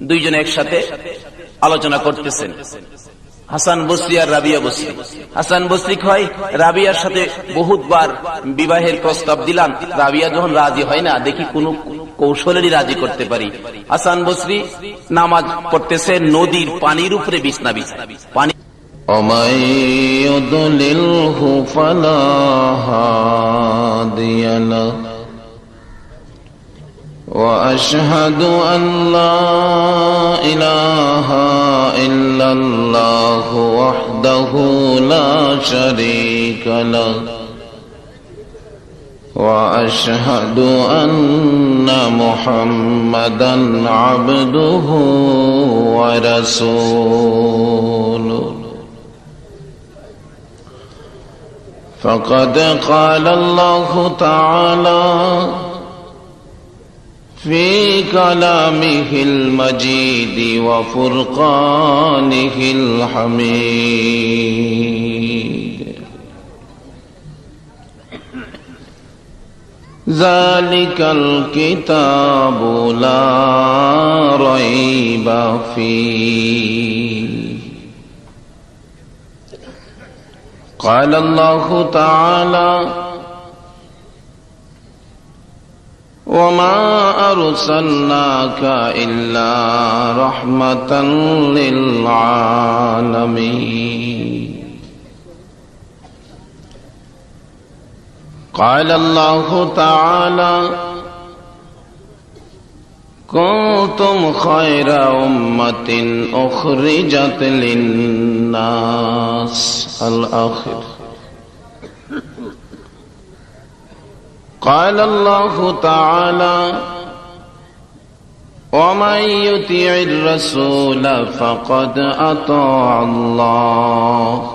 দুইজনে একসাথে আলোচনা করতেছেন। হাসান বসরি আর রাবিয়া বসরি। হাসান বসরি হয় রাবিয়ার সাথে বহুতবার বিবাহের প্রস্তাব দিলাম। রাবিয়া যখন রাজি হয় না, দেখি কোন কৌশলেরই রাজি করতে পারি। হাসান বসরি নামাজ পড়তেছে, নদীর পানির উপরে বিছনা বিছনা পানি অমায় وأشهد أن لا إله إلا الله وحده لا شريك له. وأشهد أن محمدا عبده ورسوله. فقد قال الله تعالى في كلامه المجيد وفرقانه الحميد. ذلك الكتاب لا ريب فيه. قال الله تعالى وما أرسلناك إلا رحمة للعالمين. قال الله تعالى كنتم خير أمة أخرجت للناس الآخر قال الله تعالى ومن يطع الرسول فقد أطاع الله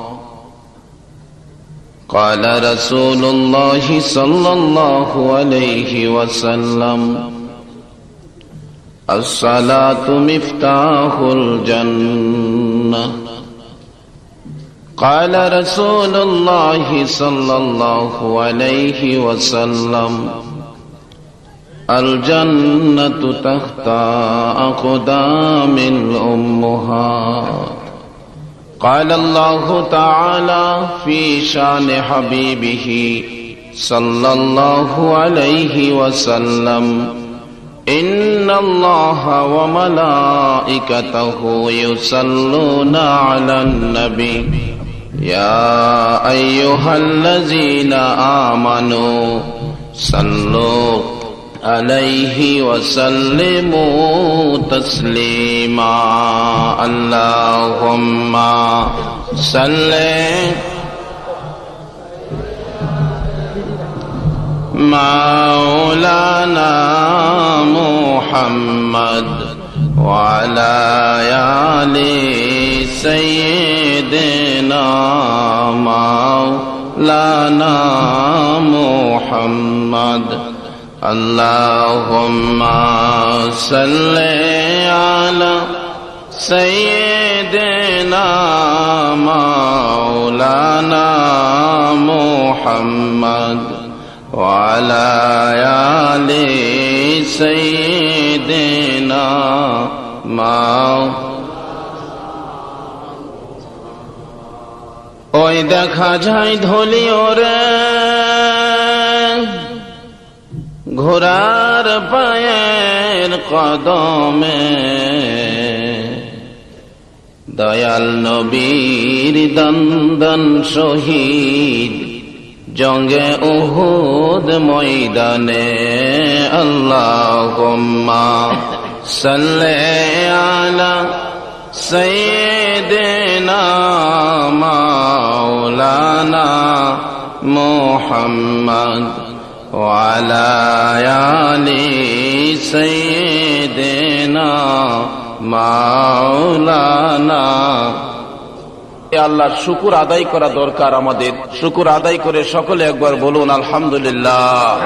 قال رسول الله صلى الله عليه وسلم الصلاة مفتاح الجنة قال رسول الله صلى الله عليه وسلم الجنة تحت أقدام الأمهات قال الله تعالى في شان حبيبه صلى الله عليه وسلم إن الله وملائكته يصلون على النبي. يا أيها الذين آمنوا صلوا عليه وسلموا تسليما. اللهم صل مولانا محمد وعلى آل سيدنا مولانا محمد. اللهم صل على سيدنا مولانا محمد. وعلى آل سيدنا مولانا ওই দেখা যায় ধলি ওরে ঘোড়ার পায়ের কদমে দয়াল নবীর দন্দন শহীদ جنگ احود معیدان اللہم صلی علی سیدنا مولانا محمد وعلى آلی سیدنا مولانا আল্লাহ শুকুর আদায় করা দরকার আমাদের। শুকুর আদায় করে সকলে একবার বলুন আলহামদুলিল্লাহ।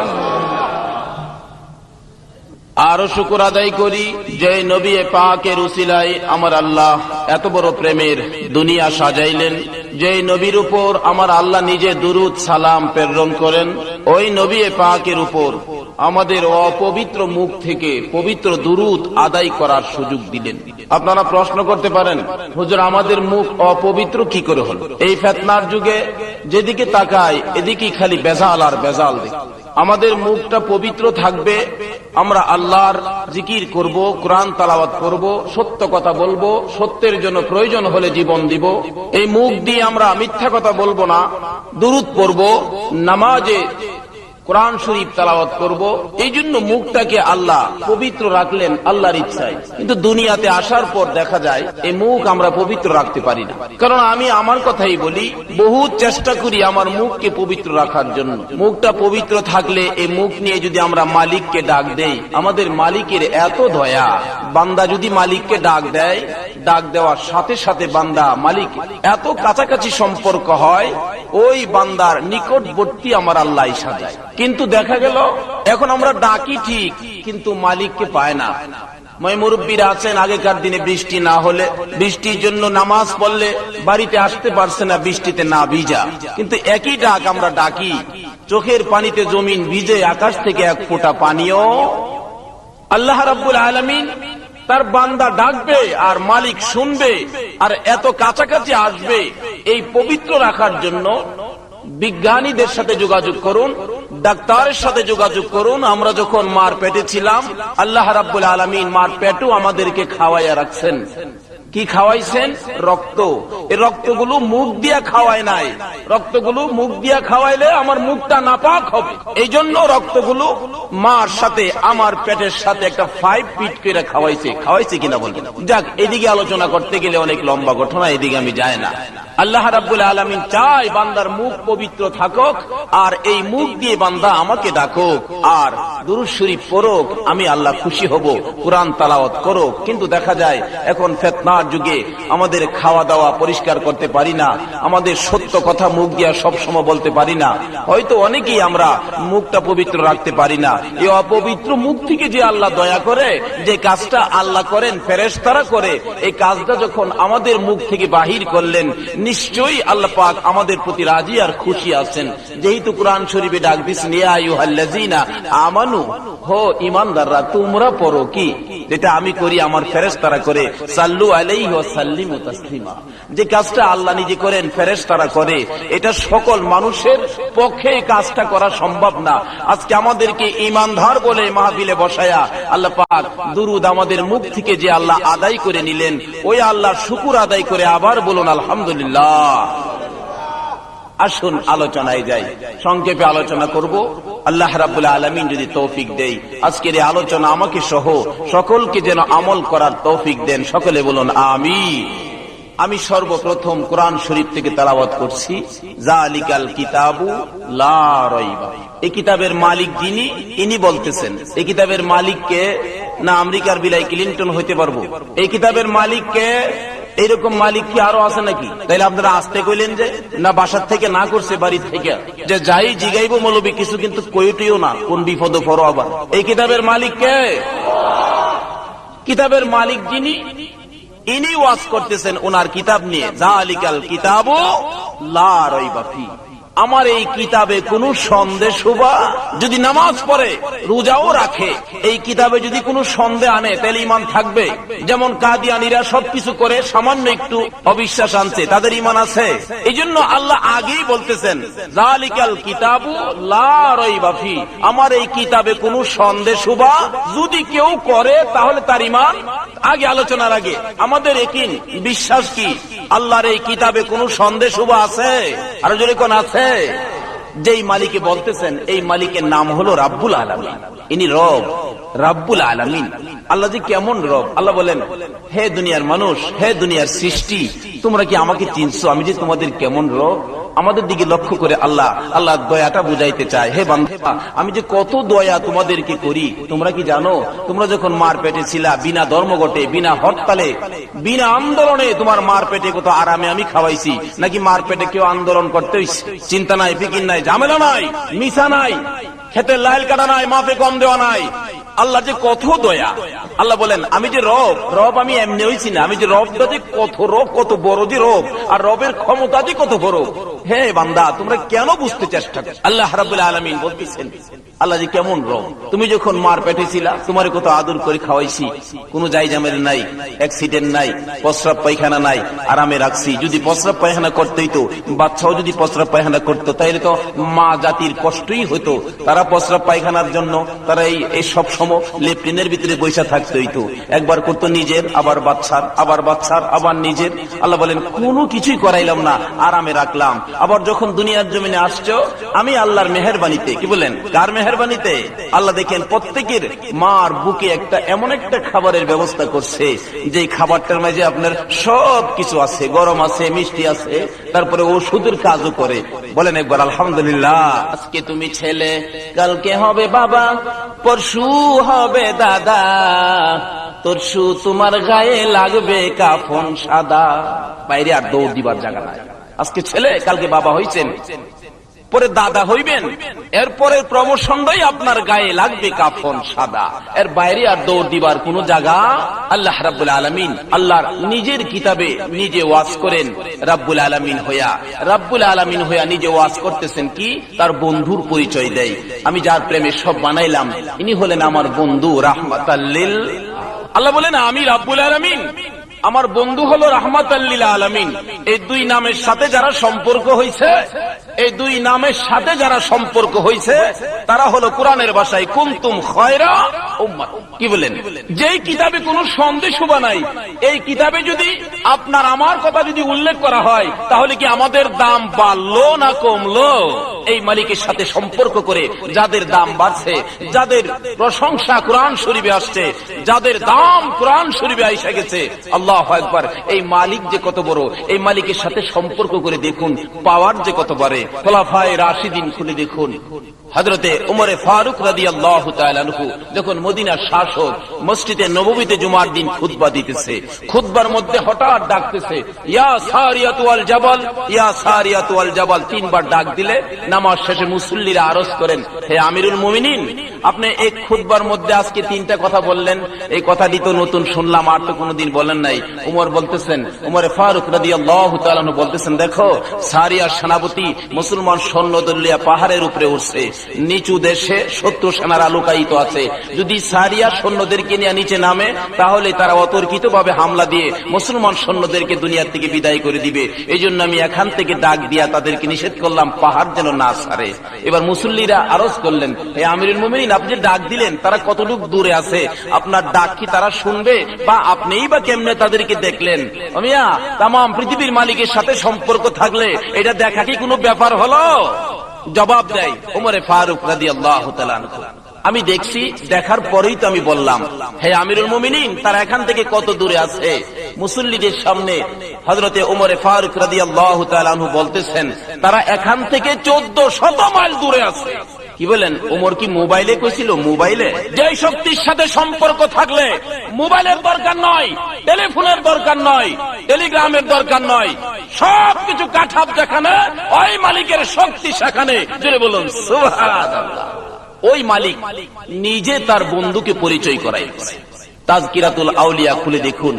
আরও শুকুর আদায় করি যে নবী পাকের উসিলায় আমার আল্লাহ এত বড় প্রেমের দুনিয়া সাজাইলেন। যে নবীর উপর আমার আল্লাহ নিজে দুরুদ সালাম প্রেরণ করেন, ওই নবী পাকের উপর আমাদের অপবিত্র মুখ থেকে পবিত্র দুরুদ আদায় করার সুযোগ দিলেন। আপনারা প্রশ্ন করতে পারেন, হুজুর, আমাদের মুখ অপবিত্র কি করে হলো? এই ফেতনার যুগে যেদিকে তাকায় এদিকে খালি বেজাল আর বেজাল দেখি আমাদের মুখটা পবিত্র থাকবে আমরা আল্লাহর জিকির করব, কোরআন তালাবাত করব, সত্য কথা বলব, সত্যের জন্য প্রয়োজন হলে জীবন দিব। এই মুখ দিয়ে আমরা মিথ্যা কথা বলব না, দুরুদ পড়ব, নামাজে কোরআন শরীফ তালাওয়াত করব। এই জন্য মুখটাকে আল্লাহ পবিত্র রাখলেন আল্লাহর ইচ্ছায়। কিন্তু দুনিয়াতে আসার পর দেখা যায়, এই মুখ আমরা পবিত্র রাখতে পারি না। কারণ আমি আমার কথাই বলি বহু চেষ্টা করি আমার মুখকে পবিত্র রাখার জন্য। মুখটা পবিত্র থাকলে এই মুখ নিয়ে যদি আমরা মালিককে ডাক দেই, আমাদের মালিকের এত দয়া। বান্দা যদি মালিককে ডাক দেয়, ডাক দেওয়ার সাথে সাথে বান্দা, মালিক এত কাছাকাছি সম্পর্ক হয়, ওই বান্দার নিকটবর্তী আমার আল্লাহ সাজায়। কিন্তু দেখা গেল, এখন আমরা ডাকি ঠিক, কিন্তু মালিককে পায় না। মুরব্বীরা আছেন, আগেকার দিনে বৃষ্টি না হলে, বৃষ্টির জন্য নামাজ পড়লে বাড়িতে আসতে পারছে না, বৃষ্টিতে না ভিজা। কিন্তু একই ডাক আমরা ডাকি, চোখের পানিতে জমিন ভিজে আকাশ থেকে এক ফোঁটা পানিও। আল্লাহ রাব্বুল আলামিন তার বান্দা ডাকবে আর মালিক শুনবে, আর এত কাছাকাছি আসবে, এই পবিত্র রাখার জন্য বিজ্ঞানীদের সাথে যোগাযোগ করুন ডাক্তারের সাথে যোগাযোগ করুন, আমরা যখন মার পেটে ছিলাম, আল্লাহ রাব্বুল আলামিন মার পেটও আমাদেরকে খাওয়াইয়া রাখছেন। কি খাওয়াইছেন? রক্ত। এই রক্তগুলো মুখ দিয়া খাওয়ায় নাই। রক্তগুলো মুখ দিয়া খাওয়াইলে আমার মুখটা নাপাক হবে। এই জন্য রক্তগুলো মার সাথে, আমার পেটের সাথে একটা ফাইভ পিট করে খাওয়াইছে। খাওয়াইছে কিনা বলবেন যাক, এদিকে আলোচনা করতে গেলে অনেক লম্বা ঘটনা, এদিকে আমি যাই না। আল্লাহ রাব্বুল আলামিন চায় বান্দার মুখ পবিত্র থাকুক, আর এই মুখ দিয়ে বান্দা আমাকে ডাকুক, আর দুরুদ শরীফ পড়ুক, আমি আল্লাহ খুশি হব, কোরআন তালাওয়াত করুক। কিন্তু দেখা যায়, এখন ফেতনার যুগে আমাদের খাওয়া দাওয়া পরিষ্কার করতে পারি না, আমাদের সত্য কথা মুখ দিয়া সব সময় বলতে পারি না। হয়তো অনেকেই আমরা মুখটা পবিত্র রাখতে পারি না। এই অপবিত্র মুখ থেকে যে আল্লাহ দয়া করে, যে কাজটা আল্লাহ করেন, ফেরেশতারা করে, এই কাজটা যখন আমাদের মুখ থেকে বাহির করলেন নিশ্চয়ই আল্লাহ পাক আমাদের প্রতি রাজি আর খুশি আছেন। যেহেতু কোরআন শরীফে ডাক দিস নিয়া আইয়ুহাল্লাযীনা আমানু হো ইমানদাররা, তোমরা পড়ো কি? যেটা আমি করি আমার ফেরেশতারা করে, সাল্লু আলাইহি ওয়া সাল্লিমু তাসলিমা। যে কাজটা আল্লাহ নিজে করেন, ফেরেশতারা করে, এটা সকল মানুষের পক্ষে কাজটা করা সম্ভব না। আজকে আমাদেরকে ইমানদার বলে মাহফিলে বসায়া আল্লাহ পাক দুরুদ আমাদের মুখ থেকে যে আল্লাহ আদায় করে নিলেন, ওই আল্লাহ শুকুর আদায় করে আবার বলুন, আলহামদুলিল্লাহ। আসুন, আলোচনায় যাই। সংক্ষেপে আলোচনা করব। আল্লাহ রাবুল আলমিন যদি তৌফিক দেই, আজকের এই আলোচনা আমাকে সহ সকলকে যেন আমল করার তৌফিক দেন, সকলে বলুন আমি আমি সর্বপ্রথম কোরআন শরীফ থেকে তালাবাত করছি। কিতাবু এই কিতাবের মালিক যিনি, ইনি বলতেছেন, এই কিতাবের মালিককে না আমেরিকার বিলাই ক্লিন্টন হইতে পারব? এই কিতাবের মালিককে এইরকম মালিক কি আরও আছে নাকি? তাইলে আপনারা আসতে কইলেন যে, না বাসার থেকে না করছে বাড়ি থেকে। যে যাই জিগাইবো মৌলবি, কিছু কিন্তু কইটিও না, কোন বিপদ ফর আবার। এই কিতাবের মালিক কে? কিতাবের মালিক যিনি, ইনি ওয়াজ করতেছেন ওনার কিতাব নিয়ে। জালিকাল কিতাবও লা রাইবা ফি। আমার এই কিতাবে কোনো সন্দেহ বা যদি নামাজ পড়ে, রোজাও রাখে। এই কিতাবে যদি কোনো সন্দেহ আনে, তাহলে ইমান থাকবে। যেমন কাদিয়ানিরা সবকিছু করে সামান্য একটু অবিশ্বাস আনছে, তাদের ইমান আছে। এই জন্য আল্লাহ আগেই বলতেছেন আমার এই কিতাবে কোনো সন্দেহ বা যদি কেউ করে, তাহলে তার ইমান আগে আলোচনার আগে, আমাদের একিন বিশ্বাস কি? আল্লাহর এই কিতাবে কোন সন্দেহ শুভ আছে? আর যদি কোন আছে? যেই মালিকে বলতেছেন, এই মালিকের নাম হলো রাব্বুল আলমিন। ইনি রব, রাব্বুল আলমিন। আল্লাহ যে কেমন রব? আল্লাহ বলেন, হে দুনিয়ার মানুষ, হে দুনিয়ার সৃষ্টি, তোমরা কি আমাকে চিনছো? আমি যে তোমাদের কেমন রব? আমাদের দিকে লক্ষ্য করে আল্লাহ আল্লাহ দয়াটা বুঝাইতে চায়। হে বান্ধবা আমি যে কত দয়া তোমাদেরকে করি, তোমরা কি জানো? তোমরা যখন মার পেটে ছিলা, বিনা ধর্মঘটে, বিনা হরতালে, বিনা আন্দোলনে তোমার মার পেটে কত আরামে আমি খাওয়াইছি। নাকি মার পেটে কেউ আন্দোলন করতে চিন্তা নাই, ফিকির নাই, ঝামেলা নাই মিশা নাই খেতে লাইল কাটা নাই, মাফে কম দেওয়া নাই। আল্লাহ যে কত দয়া। আল্লাহ বলেন, আমি যে রব রব আমি এমনি হয়েছি না। আমি যে রবটা যে কত রব, কত বড় যে রব, আর রবের ক্ষমতা যে কত বড়। হে বান্দা, তোমরা কেন বুঝতে চেষ্টা করো আল্লাহ আলমিন বলতেছেন, আল্লাহ যে কেমন রং তুমি যখন মার পেটে ছিলা, তোমার কত আদর করে খাওয়াইছি, কোনো যাই জামের নাই অ্যাক্সিডেন্ট নাই, প্রস্রাব পায়খানা নাই, আরামে রাখছি, যদি প্রস্রাব পায়খানা করতেই তো, বাচ্চাও যদি প্রস্রাব পায়খানা করতো তাহলে তো মা জাতির কষ্টই হতো তারা প্রস্রাব পায়খানার জন্য, তারা এই সব সময় লেফটেনের ভিতরে বৈশা থাকতে হইতো একবার করতো নিজের, আবার বাচ্চার আবার বাচ্চার, আবার নিজের। আল্লাহ বলেন, কোনো কিছুই করাইলাম না, আরামে রাখলাম। আবার যখন দুনিয়ার জমিনে আসছো, আমি আল্লাহর মেহরবানিতে, কি বলেন? কার মেহরবানিতে? আল্লাহ দেখেন প্রত্যেকের মার বুকে একটা এমন একটা খাবারের ব্যবস্থা করছে, যে খাবারটার মাঝে আপনার সব কিছু আছে, গরম আছে, মিষ্টি আছে, তারপরে ওষুধের কাজও করে। বলেন একবার, আলহামদুলিল্লাহ। আজকে তুমি ছেলে, কালকে হবে বাবা, পরশু হবে দাদা, তরশু তোমার গায়ে লাগবে কাফন সাদা। বাইরে আর দৌড় দিবার জায়গা নাই। আজকে ছেলে, কালকে বাবা হইছেন। পরে দাদা হইবেন। এরপরে প্রমোশনটাই আপনার গায়ে লাগবে কাফন সাদা। এর বাইরে আর দৌড় দিবার কোন জায়গা আল্লাহ রাব্বুল আলমিন আল্লাহর নিজের কিতাবে নিজে ওয়াজ করেন রাব্বুল আলমিন হইয়া। রাব্বুল আলমিন হইয়া নিজে ওয়াজ করতেছেন কি? তার বন্ধুর পরিচয় দেয়। আমি যার প্রেমে সব বানাইলাম, ইনি হলেন আমার বন্ধু রাহমাতাল্লিল আল্লাহ বলেন আমি রাব্বুল আলমিন। আমার বন্ধু হলো রহমত আলমিন। এই দুই নামের সাথে যারা সম্পর্ক হয়েছে এই দুই নামের সাথে যারা সম্পর্ক হয়েছে তারা হলো কোরআনের ভাষায়, কুন্তুম খয়রা কি বলেন? যেই কিতাবে কোনো সন্দেশ নাই, এই কিতাবে যদি আপনার আমার কথা যদি উল্লেখ করা হয়, তাহলে কি আমাদের দাম বাড়লো না কমলো? এই মালিকের সাথে সম্পর্ক করে যাদের দাম বাড়ছে, যাদের প্রশংসা কোরআন শরীফে আসছে, যাদের দাম কোরআন শরীফে আইসা গেছে, আল্লাহ একবার এই মালিক যে কত বড়, এই মালিকের সাথে সম্পর্ক করে দেখুন, পাওয়ার যে কত বাড়ে। খোলাফায় রাশিদিন খুলে দেখুন। হজরতে উমরে ফারুক রাদি আল্লাহ যখন মদিনার শাসক মসজিদে নবমীতে জুমার দিন খুতবা দিতেছে, খুতবার মধ্যে হঠাৎ ডাকতেছে, ইয়া সারিয়াত ওয়াল জাবাল, ইয়া সারিয়াত ওয়াল জাবাল। তিনবার ডাক দিলে, নামাজ শেষে মুসল্লিরা আরজ করেন, হে আমিরুল মুমিনিন আপনি এক খুতবার মধ্যে আজকে তিনটা কথা বললেন। এই কথাটি তো নতুন শুনলাম, আর তো কোনোদিন বলেন নাই। উমর বলতেছেন, উমরে ফারুক রাদি আল্লাহ বলতেছেন, দেখো সারিয়ার সেনাপতি মুসলমান সৈন্য দলিয়া পাহাড়ের উপরে উঠছে নিচু দেশে শত্রু সেনারা লুকায়িত আছে। যদি সারিয়া সৈন্যদেরকে নিয়ে নিচে নামে, তাহলে তারা অতর্কিত ভাবে হামলা দিয়ে মুসলমান সৈন্যদেরকে দুনিয়ার থেকে বিদায় করে দিবে। এই জন্য আমি এখান থেকে ডাক দিয়া তাদেরকে নিষেধ করলাম, পাহাড় যেন না সারে এবার মুসল্লিরা আরজ করলেন, হে আমিরুল মুমিন আপনি ডাক দিলেন, তারা কতটুকু দূরে আছে? আপনার ডাক কি তারা শুনবে? বা আপনিই বা কেমনে তাদেরকে দেখলেন? অমিয়া তাম পৃথিবীর মালিকের সাথে সম্পর্ক থাকলে এটা দেখা কি কোনো ব্যাপার হলো? জবাব দেয় উমরে ফারুক রাদি আল্লাহ আমি দেখছি, দেখার পরেই তো আমি বললাম, হে আমিরুল মুমিনিন, তারা এখান থেকে কত দূরে আছে? মুসল্লিদের সামনে হজরতে উমরে ফারুক রাদি আল্লাহ বলতেছেন, তারা এখান থেকে চোদ্দ শত মাইল দূরে আছে। কি বলেন? ওমর কি মোবাইলে কইছিল? মোবাইলে? যে শক্তির সাথে সম্পর্ক থাকলে মোবাইলের দরকার নয় টেলিফোনের দরকার নয় টেলিগ্রামের দরকার নয় সবকিছু কাঠাপ যেখানে ওই মালিকের শক্তি সেখানে। জুড়ে বলুন ওই মালিক নিজে তার বন্ধুকে পরিচয় করাই তাজকিরাতুল আউলিয়া খুলে দেখুন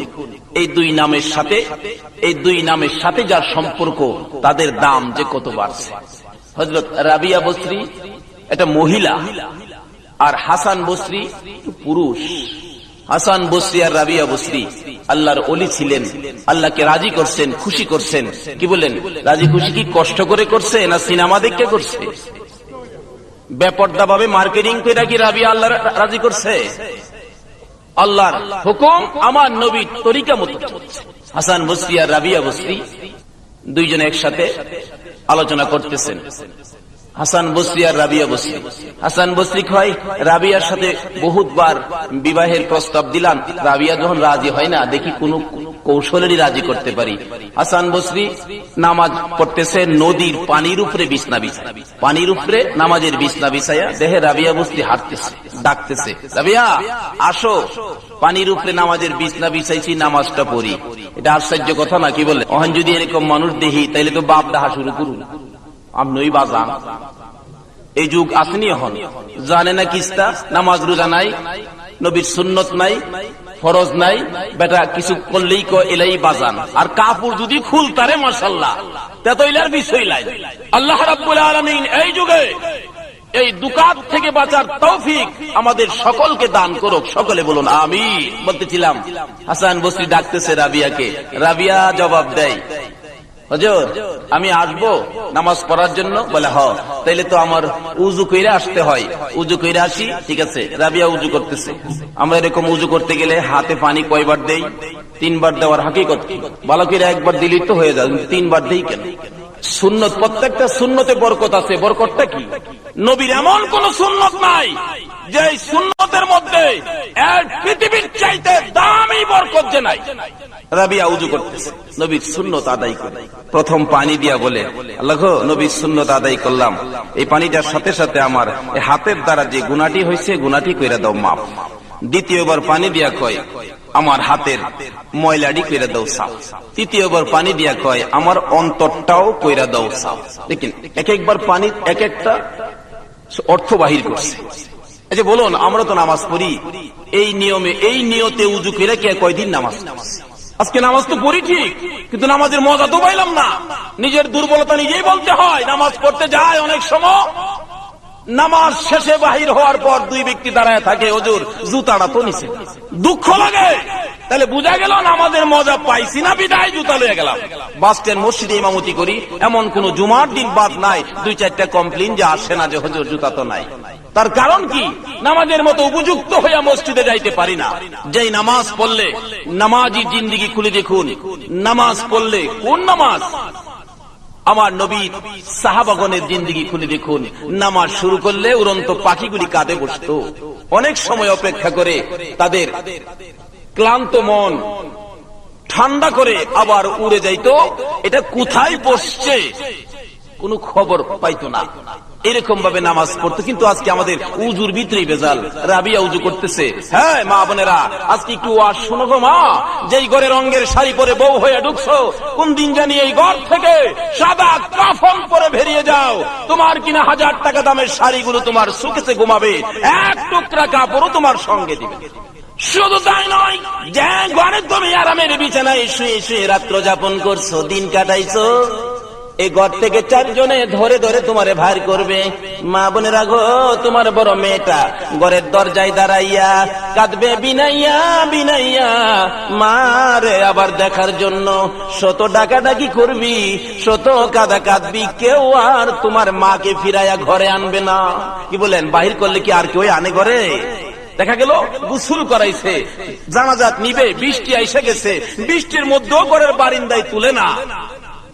এই দুই নামের সাথে এই দুই নামের সাথে যার সম্পর্ক তাদের দাম যে কত বাড়ছে। হজরত রাবিয়া বস্ত্রী এটা মহিলা আর হাসান বসরি পুরুষ। হাসান বসরি আর রাবিয়া বসরি। আল্লাহর অলি ছিলেন। আল্লাহকে রাজি করছেন, খুশি করছেন। কি বলেন রাজি খুশি কি কষ্ট করে করছে না সিনেমা দেখে করছে? ভাবে মার্কেটিং করে কি আল্লাহ রাজি করছে? আল্লাহর হুকুম আমার নবীর তরিকা মতো হাসান বসরি আর রাবিয়া বসরি দুইজন একসাথে আলোচনা করতেছেন। হাসান বসরি আর রাবিয়া বসরি হাসান বসরি হয় রাবিয়ার সাথে বহুতবার বিবাহের প্রস্তাব দিলাম, রাবিয়া যখন রাজি হয় না, দেখি কোন কৌশলেরই রাজি করতে পারি। হাসান বসরি নামাজ পড়তেছে, নদীর পানির উপরে বিছনা বিছায়। পানির উপরে নামাজের বিছনা বিছাইয়া দেহে রাবিয়া বসরি হাঁটতেছে, ডাকতেছে, রাবিয়া, আসো। পানির উপরে নামাজের বিছনা বিছাইছি, নামাজটা পড়ি। এটা আশ্চর্য কথা না, কি বলে? অহন যদি এরকম মানুষ দেখি, তাইলে তো বাপ ডাহা শুরু করুন। আপনি বাজান এই যুগ এখন। জানে না কিস্তা, নামাজ রোজা নাই, নবীর সুন্নত নাই, ফরজ নাই, বেটা কিছু করলেই এলাই বাজান। আর কাপড় যদি তেতইলার বিষয় লাই আল্লাহ রাব্বুল আলামিন এই যুগে এই দুকাত থেকে বাঁচার তৌফিক আমাদের সকলকে দান করুক। সকলে বলুন আমি বলতেছিলাম, হাসান বসরি ডাকতেছে রাবিয়াকে। রাবিয়া জবাব দেয় হজর, আমি আসব নামাজ পড়ার জন্য? বলে, হ। তাইলে তো আমার উজু কইরা আসতে হয়। উজু কইরা আসি, ঠিক আছে? রাবিয়া উজু করতেছে। আমরা এরকম উজু করতে গেলে হাতে পানি কয়বার দেই? তিনবার দেওয়ার হাকিকত কত ভালো করে একবার দিলি তো হয়ে যাবে তিনবার দেই কেন? সুন্নত, প্রত্যেকটা সুন্নতে বরকত আছে। বরকতটা কি? নবীর এমন কোন সুন্নত নাই যে সুন্নতের মধ্যে পৃথিবীর চাইতে দামি বরকত যে নাই। করতেছে। নবীর সুন্নত আদায় করে। প্রথম পানি দিয়া বলে, আল্লাহ নবীর সুন্নত আদায় করলাম। এই পানিটার সাথে সাথে আমার হাতের দ্বারা যে গুণাটি হয়েছে গুণাটি কইরা দাও মাপ দ্বিতীয়বার পানি দিয়া কয় আমার হাতের ময়লাডি কইরা দাও সাফ তৃতীয়বার পানি দিয়া কয়, আমার অন্তরটাও কইরা দাও সাফ দেখেন, এক একবার পানি এক একটা অর্থ বাহির করছে। যে বলুন, আমরা তো নামাজ পড়ি। এই নিয়মে, এই নিয়তে উজু করে কে কয়দিন নামাজ আজকে নামাজ তো পড়ি ঠিক, কিন্তু নামাজের মজা তো পাইলাম না। নিজের দুর্বলতা নিজেই বলতে হয়, নামাজ পড়তে যায় অনেক সময়। নামাজ শেষে বাহির হওয়ার পর দুই ব্যক্তি দাঁড়ায় থাকে ওজুর জুতাটা তো নিচে দুঃখ লাগে। তাহলে বুঝা গেল নামাজের মজা পাইছি না, বিদায় জুতা লয়ে গেলাম। বাস মসজিদে ইমামতি করি। এমন কোন জুমার দিন বাদ নাই। দুই চারটা কমপ্লেন যে আসে না যে, হজুর, জুতা তো নাই। তার কারণ কি? নামাজের মতো উপযুক্ত হইয়া মসজিদে যাইতে পারি না। যেই নামাজ পড়লে নামাজি জিন্দিগি খুলে দেখুন। নামাজ পড়লে কোন নামাজ? আমার নবী সাহাবাগনের জিন্দিগি খুলে দেখুন। নামাজ শুরু করলে উড়ন্ত পাখিগুলি কাঁদে বসত। অনেক সময় অপেক্ষা করে তাদের ক্লান্ত মন ঠান্ডা করে আবার উড়ে যাইতো। এটা কোথায় বসছে কোন খবর পাইতো না। এরকম ভাবে নামাজ পড়তো, কিন্তু আজকে আমাদের উজুর ভিতরেই বেজাল। রাবিয়া উজু করতেছে। হ্যাঁ মা বোনেরা, আজকে একটু ওয়াজ শোনো গো মা। যেই ঘরে রঙের শাড়ি পরে বউ হয়ে ঢুকছো, কোন দিন জানি এই ঘর থেকে সাদা কাফন পরে বেরিয়ে যাও। তোমার কিনা হাজার টাকা দামের শাড়িগুলো তোমার সুখেছে ঘুমাবে, এক টুকরা কাপড়ও তোমার সঙ্গে দিবে। শুধু তাই নয়, যে ঘরে তুমি আরামের বিছানায় শুয়ে শুয়ে রাত্র যাপন করছ, দিন কাটাইছো এই ঘর থেকে চারজনে ধরে ধরে তোমারে ভার করবে। মা বোনেরা গো, তোমার বড় মেয়েটা ঘরের দরজায় দাঁড়াইয়া কাঁদবে, বিনাইয়া বিনাইয়া মারে আবার দেখার জন্য শত ডাকাডাকি করবি, শত কাদা কাঁদবি, কেউ আর তোমার মাকে ফিরাইয়া ঘরে আনবে না। কি বলেন, বাহির করলে কি আর কেউ আনে ঘরে? দেখা গেল, গুসুল করাইছে, জানাজাত নিবে, বৃষ্টি আইসে গেছে, বৃষ্টির মধ্যেও ঘরের বারিন্দায় তুলে না।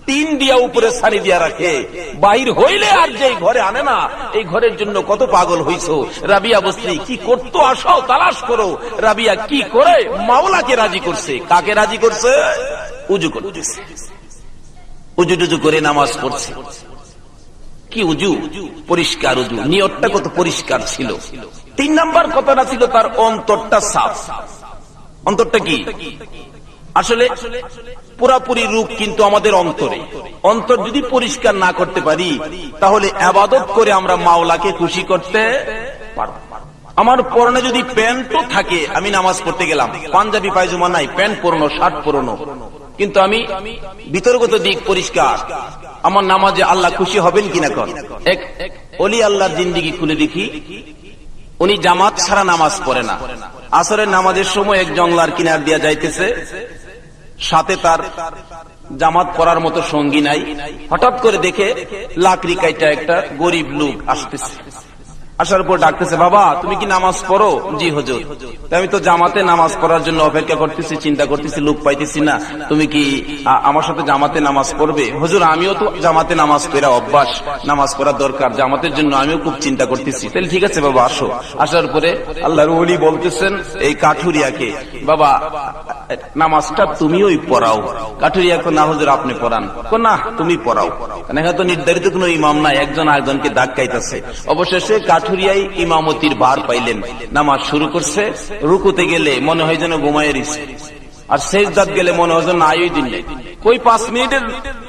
তিন দিয়া উপরে সারি দিয়া রাখে। বাইর হইলে আর যে ঘরে আনে না, এই ঘরের জন্য কত পাগল হইছো। রাবিয়া বস্ত্রী, কি করতো? আসো, তালাশ করো। রাবিয়া কি করে? মাওলাকে রাজি করছে। কাকে রাজি করছে? উজু করতেছে উজু টুজু করে নামাজ পড়ছে। কি উজু? পরিষ্কার উজু। নিয়তটা কত পরিষ্কার ছিল। তিন নাম্বার কথাটা ছিল তার অন্তরটা সাফ। অন্তরটা কি? আসলে পুরাপুরি রূপ কিন্তু আমাদের অন্তরে। অন্তর যদি পরিষ্কার না করতে পারি, তাহলে আবাদত করে আমরা মাওলাকে খুশি করতে পারব। আমার পরনে যদি প্যান্টও থাকে, আমি নামাজ পড়তে গেলাম। পাঞ্জাবি পায়জমা নাই, প্যান্ট পরনো, শার্ট পরনো। কিন্তু আমি বিতর্গত দিক পরিষ্কার। আমার নামাজে আল্লাহ খুশি হবেন কিনা কর? এক অলি আল্লাহর জিন্দিগি খুলে দেখি, উনি জামাত ছাড়া নামাজ পড়ে না। আসরের নামাজের সময় এক জংলার কিনার দিয়া যাইতেছে। সাথে তার জামাত পরার মতো সঙ্গী নাই। হঠাৎ করে দেখে লাকড়ি কাইটা একটা গরিব লোক আসতেছে। আসার পর ডাকতেছে, বাবা, তুমি কি নামাজ পড়ো? জি, হজুর। আমি তো জামাতে নামাজ পড়ার জন্য অপেক্ষা করতেছি, চিন্তা করতেছি, লোক পাইতেছি না। তুমি কি আমার সাথে জামাতে নামাজ পড়বে? হুজুর, আমিও তো জামাতে নামাজ পড়া অভ্যাস। নামাজ পড়া দরকার। জামাতের জন্য আমিও খুব চিন্তা করতেছি। তাহলে ঠিক আছে, বাবা, আসো। আসার পরে আল্লাহর ওলি বলতেছেন, এই কাঠুরিয়াকে। বাবা নামাজটা পড়াও। কাটুরিয়া আপনি পড়ান। তুমি পড়াও। কারণ এখানে তো নির্ধারিত কোনো ইমাম নাই, একজন আরেকজনকে দাগ অবশেষে কাঠুরিয়াই ইমামতির বার পাইলেন। নামাজ শুরু করছে, রুকুতে গেলে মনে হয় যেন ঘুমায় আর শেষ দাঁত গেলে মনে হয় যেন আয়ুই দিন কই পাঁচ মিনিটের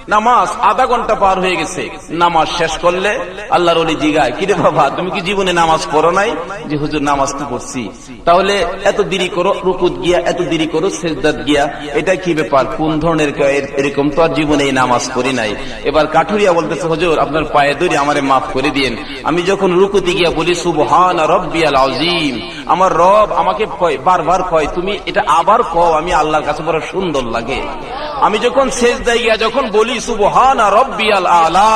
নামাজ আধা ঘণ্টা পার হয়ে গেছে। নামাজ শেষ করলে আল্লাহর অলি জিগায়, কিরে বাবা, তুমি কি জীবনে নামাজ পড়ো নাই? যে হুজুর, নামাজ তো পড়ছি। তাহলে এত দেরি করো, রুকুত গিয়া, এত দেরি করো, সেজদাত গিয়া, এটা কি ব্যাপার? কোন ধরনের এরকম তো আর জীবনে নামাজ পড়ি নাই। এবার কাঠুরিয়া বলতেছে, হুজুর, আপনার পায়ে ধরে আমারে মাফ করে দিন আমি যখন রুকুতি গিয়া বলি, সুবহান রব্বিয়াল আজিম আমার রব আমাকে কয় বারবার কয়, তুমি এটা আবার কও, আমি আল্লাহর কাছে বড় সুন্দর লাগে। আমি যখন শেষ গিয়া যখন বলি, সুবহান রব্বিয়াল আলা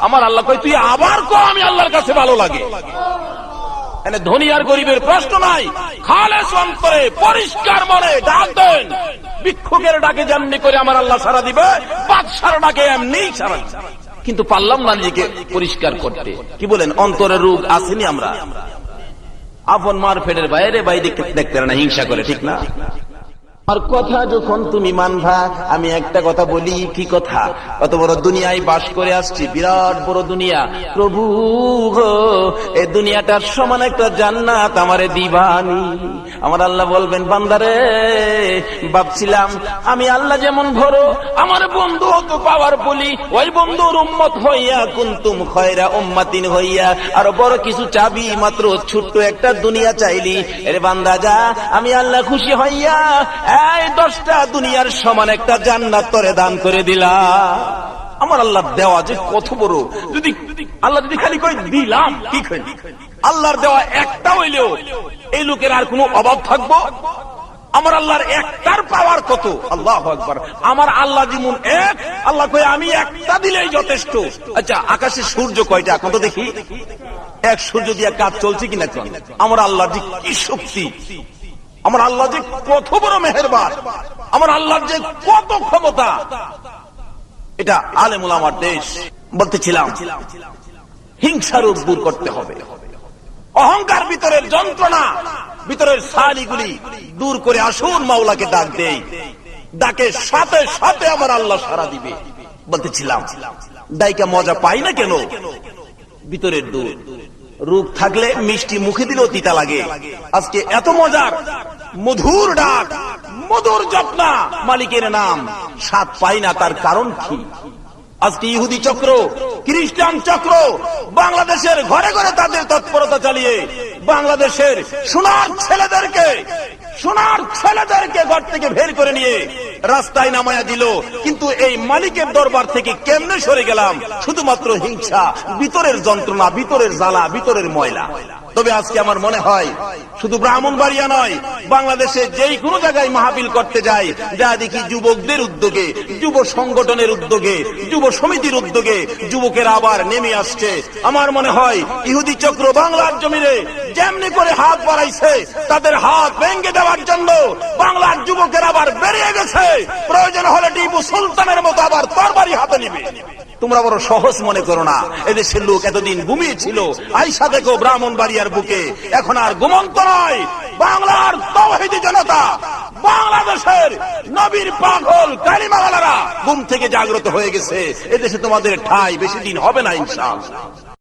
আমার আল্লাহ কয়, তুই আবার কও, আমি আল্লাহর কাছে ভালো লাগে। কিন্তু পারলাম না নিজেকে পরিষ্কার করতে। কি বলেন অন্তরের রোগ আসেনি আমরা? আপন মার ফেডের বাইরে বাইরে দেখতে না, হিংসা করে, ঠিক না? আর কথা যখন তুমি মানভা আমি একটা কথা বলি, কি কথা? অত বড় দুনিয়ায় বাস করে আসছি, বিরাট বড় দুনিয়া। প্রভু এ দুনিয়াটার সমান একটা জান্নাত আমারে দিবানি। আমার আল্লাহ বলবেন, বান্দারে, ভাবছিলাম, আমি আল্লাহ যেমন ভরো আমার বন্ধু তো পাওয়ার বলি ওই বন্ধুর উম্মত হইয়া কুন্তুম খয়রা উম্মাতিন হইয়া, আর বড় কিছু চাবি মাত্র ছোট্ট একটা দুনিয়া চাইলি। এরে বান্দা, যা, আমি আল্লাহ খুশি হইয়া এই দশটা দুনিয়ার সমান একটা জান্নাত তরে দান করে দিলা। আমার আল্লাহ দেওয়া যে কত বড়, যদি আল্লাহ যদি খালি কই দিলাম, কি কই আল্লাহর দেওয়া একটা হইলেও এই লোকের আর কোনো অভাব থাকব? আমার আল্লাহর একটার পাওয়ার কত? আল্লাহ আকবার। আমার আল্লাহ যেমন এক, আল্লাহ কই আমি একটা দিলেই যথেষ্ট। আচ্ছা আকাশে সূর্য কয়টা? এখন তো দেখি। এক সূর্য দিয়ে কাজ চলছে কিনা আমার আল্লাহ কি শক্তি? আমার আল্লাহ যে কত বড় মেহেরবান, আমার আল্লাহর যে কত ক্ষমতা, এটা আলেমুল আমার দেশ বলতেছিলাম, হিংসার রূপ দূর করতে হবে। অহংকার ভিতরের যন্ত্রণা, ভিতরের সালিগুলি দূর করে আসুন, মাওলাকে ডাক দেই। ডাকে সাথে সাথে আমার আল্লাহ সারা দিবে, বলতেছিলাম। দায়িকা মজা পাই না কেন? ভিতরের দূর। রূপ থাকলে মিষ্টি মুখে দিলেও তিতা লাগে। আজকে এত মজার মধুর ডাক, মধুর যত্না। মালিকের নাম, স্বাদ পাই না তার কারণ কি? আজকে ইহুদি চক্র, খ্রিস্টান চক্র, বাংলাদেশের ঘরে ঘরে তাদের তৎপরতা চালিয়ে বাংলাদেশের সোনার ছেলেদেরকে সোনার ছেলেদেরকে ঘর থেকে বের করে নিয়ে রাস্তায় নামায়া দিল। কিন্তু এই মালিকের দরবার থেকে কেমনে সরে গেলাম? শুধুমাত্র হিংসা, ভিতরের যন্ত্রণা, ভিতরের জ্বালা, ভিতরের ময়লা। তবে আজকে আমার মনে হয়, শুধু ব্রাহ্মণবাড়িয়া নয়, বাংলাদেশে যেই কোনো জায়গায় মাহফিল করতে যাই, যা দেখি যুবকদের উদ্যোগে, যুব সংগঠনের উদ্যোগে, যুব সমিতির উদ্যোগে যুবকেরা আবার নেমে আসছে। আমার মনে হয়, ইহুদি চক্র বাংলার জমিনে যেমনি করে হাত বাড়াইছে, তাদের হাত ভেঙে দেওয়ার জন্য বাংলার যুবকের আবার বেরিয়ে গেছে। প্রয়োজন হলে টিপু সুলতানের মতো আবার তরবারি হাতে নিবে। তোমরা বড় সহজ মনে করো না। এদেশের লোক এতদিন ঘুমিয়ে ছিল আইসা দেখো ব্রাহ্মণ বাড়িয়ার বুকে। এখন আর গুমন্ত নয়। বাংলার তহিদি জনতা, বাংলাদেশের নবীর পাগল কালিমাওয়ালারা ঘুম থেকে জাগ্রত হয়ে গেছে। এদেশে তোমাদের ঠাই বেশি দিন হবে না, ইনশাআল্লাহ।